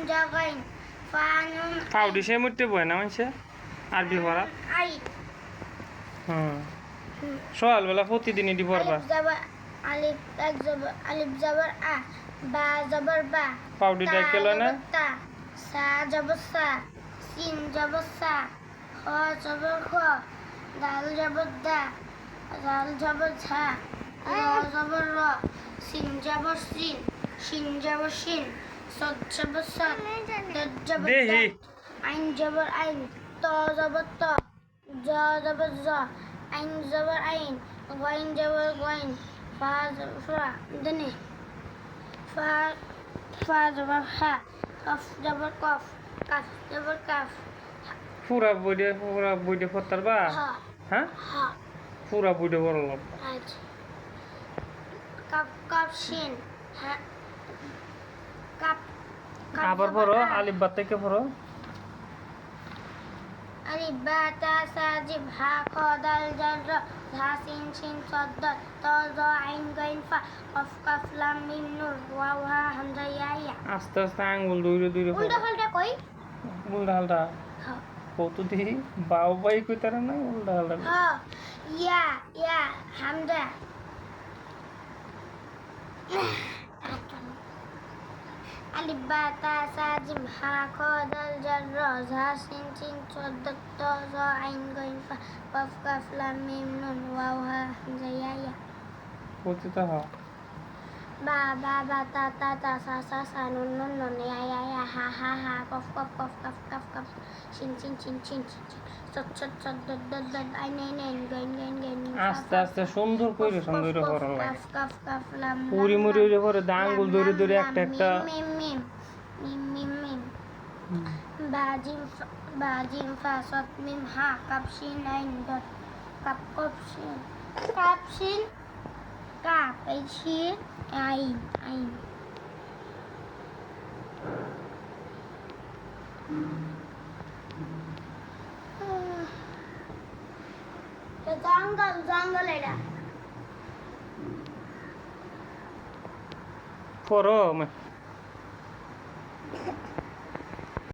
হামজা গাইন ফা নুন পাউডি সে মুটতে বয় না মানছে আরবি পড়া আইন হুম। সকালবেলা প্রতিদিন এটি পড়বা আলিফ আলিফ এক জবর আলিফ জবর আ বা জবর বা। পাউডিটা তা কেলো না? সা জবর সা সিন জবর সা খ জবর খ দাল জবর দা দাল জবর ঝা র জবর র সিন জবর সিন শিন জবর শিন সদ জবর সদ দদ জবর দেহি। দদ আইন জবর আইন ত জবর ত জ জবর জ আইন জবর আইন গাইন জবর গাইন ফা জবর ফা দনে। ফা ফা জবর হা কফ জবর কফ কাফ পুরা বইটা পুরা বইটা পড়তার বা হ্যাঁ পুরা বইটা পড়ল কাপ কাপ শিন হা কাপ কাপ আবার পড়ো। আলিফ বাদ থেকে পড়ো। আলিফ বা তা সা জিব হা খ দাল জার ধা সিন শিন সদ দ ত জ আইন গাইন ফা কফ কাফ লাম মিম নুন ওয়াও হা হামজা ইয়া ইয়া। আস্তে আস্তে আঙ্গুল দৌড়ে দৌড়ে উল্টা পাল্টা কই? উল্টা হালটা। কত দিহি বাউ বাই কইতারা না উল্টা হালটা হা ইয়া ইয়া হামজা। আলিফ বা তা সা জিম হা খ দাল জার র ঝা সিন, চিন দ ত, জ, আইন, গইন, ফা, কফ লাম মিম, নুন, ওয়াও, হা হামজা ইয়া ইয়া তো হ ba ba ba ta ta ta sa sa sa nun nun nun ya ya ya ha ha ha kof kof kof kaf kaf shin shin shin shin shin shin sot sot sot dot dot dot ai nei nei gain gain gain আস্তে আস্তে সুন্দর কইরে সুন্দর পড়া লাগে kaf kaf kaf lam Puri মুড়ি উড়ে পরে দা আঙ্গুল দৌড়ে দৌড়ে একটা একটা mim mim mim mim mim ba jim fa- ba jim fa sot mim ha kaf shin ain dot kaf kaf shin kaf আইন আইন। জঙ্গল জঙ্গল এটা। পরম।